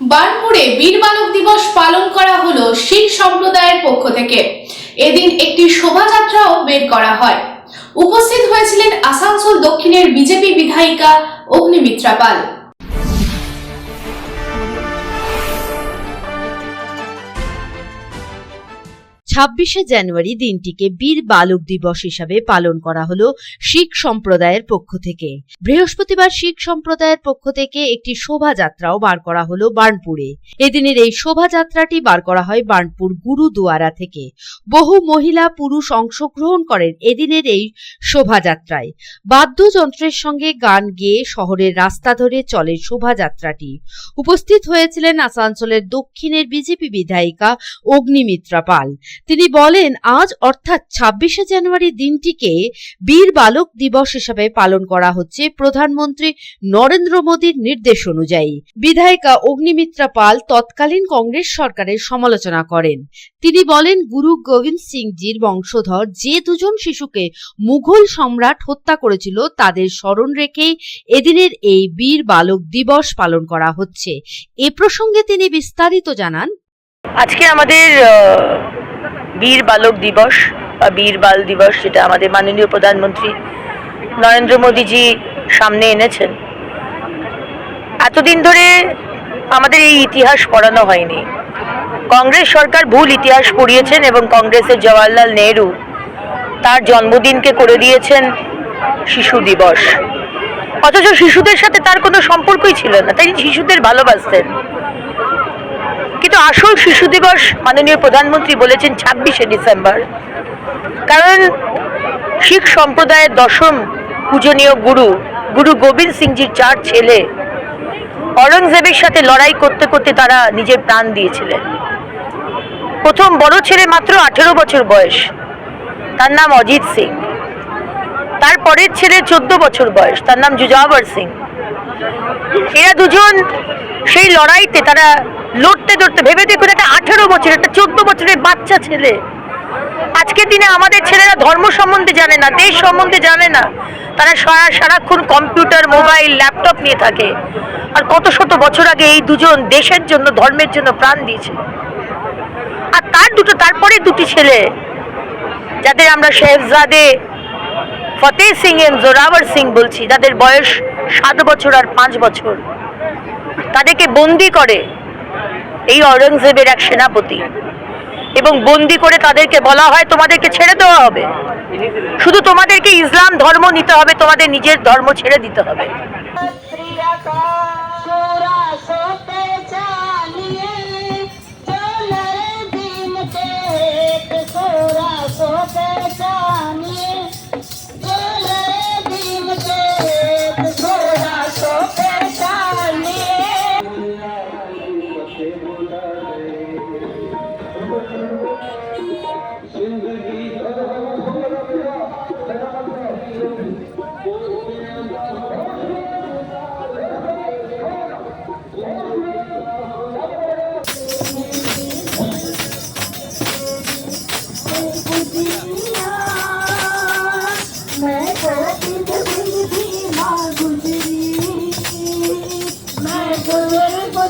বার্নপুরে বীর বালক দিবস পালন করা হলো শিখ সম্প্রদায়ের পক্ষ থেকে। এদিন একটি শোভাযাত্রাও বের করা হয়। উপস্থিত হয়েছিলেন আসানসোল দক্ষিণের বিজেপি বিধায়িকা অগ্নিমিত্রা পাল। ছাব্বিশে জানুয়ারি দিনটিকে বীর বালক দিবস হিসাবে পালন করা হলো শিখ সম্প্রদায়ের পক্ষ থেকে। বৃহস্পতিবার শিখ সম্প্রদায়ের পক্ষ থেকে একটি শোভাযাত্রাও বার করা হলো বার্নপুরে। এদিনের এই শোভাযাত্রাটি বার করা হয় বার্নপুর গুরুদুয়ারা থেকে। বহু মহিলা পুরুষ অংশগ্রহণ করেন এদিনের এই শোভাযাত্রায়। বাদ্যযন্ত্রের সঙ্গে গান গেয়ে শহরের রাস্তা ধরে চলে শোভাযাত্রাটি। উপস্থিত হয়েছিলেন আসানসোলের দক্ষিণের বিজেপি বিধায়িকা অগ্নিমিত্রা পাল। তিনি বলেন, আজ অর্থাৎ ছাব্বিশে জানুয়ারি দিনটিকে বীর বালক দিবস হিসাবে পালন করা হচ্ছে প্রধানমন্ত্রী নরেন্দ্র মোদীর নির্দেশ অনুযায়ী। বিধায়িকা অগ্নিমিত্রা পাল তৎকালীন কংগ্রেস সরকারের সমালোচনা করেন। তিনি বলেন, গুরু গোবিন্দ সিংজির বংশধর যে দুজন শিশুকে মুঘল সম্রাট হত্যা করেছিল, তাদের স্মরণ রেখেই এদিনের এই বীর বালক দিবস পালন করা হচ্ছে। এ প্রসঙ্গে তিনি বিস্তারিত জানান। আজকে আমাদের বীর বালক দিবস বা বীর বাল দিবস যেটা আমাদের মাননীয় প্রধানমন্ত্রী নরেন্দ্র মোদীজি সামনে এনেছেন। এতদিন ধরে আমাদের এই ইতিহাস পড়ানো হয়নি। কংগ্রেস সরকার ভুল ইতিহাস পড়িয়েছেন এবং কংগ্রেসের জওয়াহরলাল নেহরু তার জন্মদিনকে করে দিয়েছেন শিশু দিবস। অথচ শিশুদের সাথে তার কোনো সম্পর্কই ছিল না, তাই শিশুদের ভালোবাসতেন। কিন্তু আসল শিশু দিবস মাননীয় প্রধানমন্ত্রী বলেছেন ছাব্বিশে ডিসেম্বর। কারণ শিখ সম্প্রদায়ের দশম পূজনীয় গুরু গুরু গোবিন্দ সিংজির চার ছেলে অরঙ্গজেবের সাথে লড়াই করতে করতে তারা নিজের প্রাণ দিয়েছিলেন। প্রথম বড় ছেলে মাত্র আঠেরো বছর বয়স, তার নাম অজিত সিং। তার পরের ছেলে চোদ্দ বছর বয়স, তার নাম জুজাওয়ার সিং। এরা দুজন সেই লড়াইতে তারা লড়তে লড়তে ভেবে দেখুন একটা আঠেরো বছর, একটা চোদ্দ বছরের বাচ্চা ছেলে। আজকের দিনে আমাদের ছেলেরা ধর্ম সম্বন্ধে জানে না, দেশ সম্বন্ধে জানে না। তারা সারা, সারাক্ষণ কম্পিউটার, মোবাইল, ল্যাপটপ নিয়ে থাকে। আর কত শত বছর আগে এই দুজন দেশের জন্য, ধর্মের জন্য প্রাণ দিয়েছে। আর তার দুটো, তারপরে দুটি ছেলে, যাদের আমরা শেহজাদে ফতেহ সিং এন্ড জোরাওয়ার সিং বলছি, যাদের বয়স সাত বছর আর পাঁচ বছর। তাদেরকে বন্দি করে এই অরঙ্গজেবের এক সেনাপতি। এবং বন্দি করে তাদেরকে বলা হয়, তোমাদেরকে ছেড়ে দেওয়া হবে। শুধু তোমাদেরকে ইসলাম ধর্ম নিতে হবে, তোমাদের নিজের ধর্ম ছেড়ে দিতে হবে।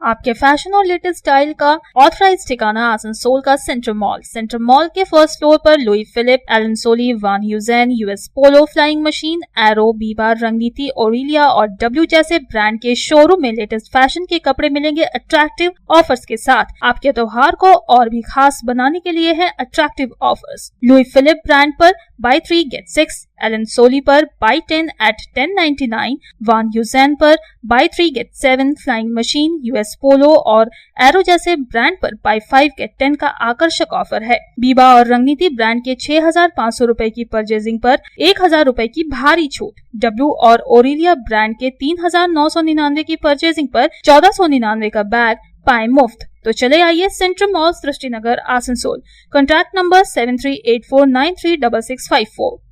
आपके फ़ैशन और लेटेस्ट स्टाइल का ऑथराइज ठिकाना आसनसोल का सेंट्रल मॉल सेंट्रल मॉल के फ़र्स्ट फ्लोर पर Louis Philippe Allen Solly Van Heusen US Polo Flying Machine Arrow Biba Rangriti Aurelia और डब्ल्यू जैसे ब्रांड के शोरूम में लेटेस्ट फ़ैशन के कपड़े मिलेंगे अट्रैक्टिव ऑफर्स के साथ। आपके त्योहार को और भी खास बनाने के लिए है attractive offers Louis Philippe brand पर buy three get six Allen Solly पर buy ten at ten ninety nine Van Heusen पर buy three get seven Flying Machine US Polo और एरो जैसे ब्रांड पर बाई फाइव के ten का आकर्षक offer है। बीबा और रंगनीति ब्रांड के छह हज़ार पाँच सौ रूपए की परचेजिंग पर एक हज़ार रूपए की भारी छूट। डब्ल्यू और ओरिलिया ब्रांड के तीन हज़ार नौ सौ निन्यानवे की परचेजिंग पर चौदह सौ निन्यानवे का बैग पाए मुफ़्त। तो चले आइए Central Mall Srishti Nagar Asansol. Contact number seven three eight four nine three double six five four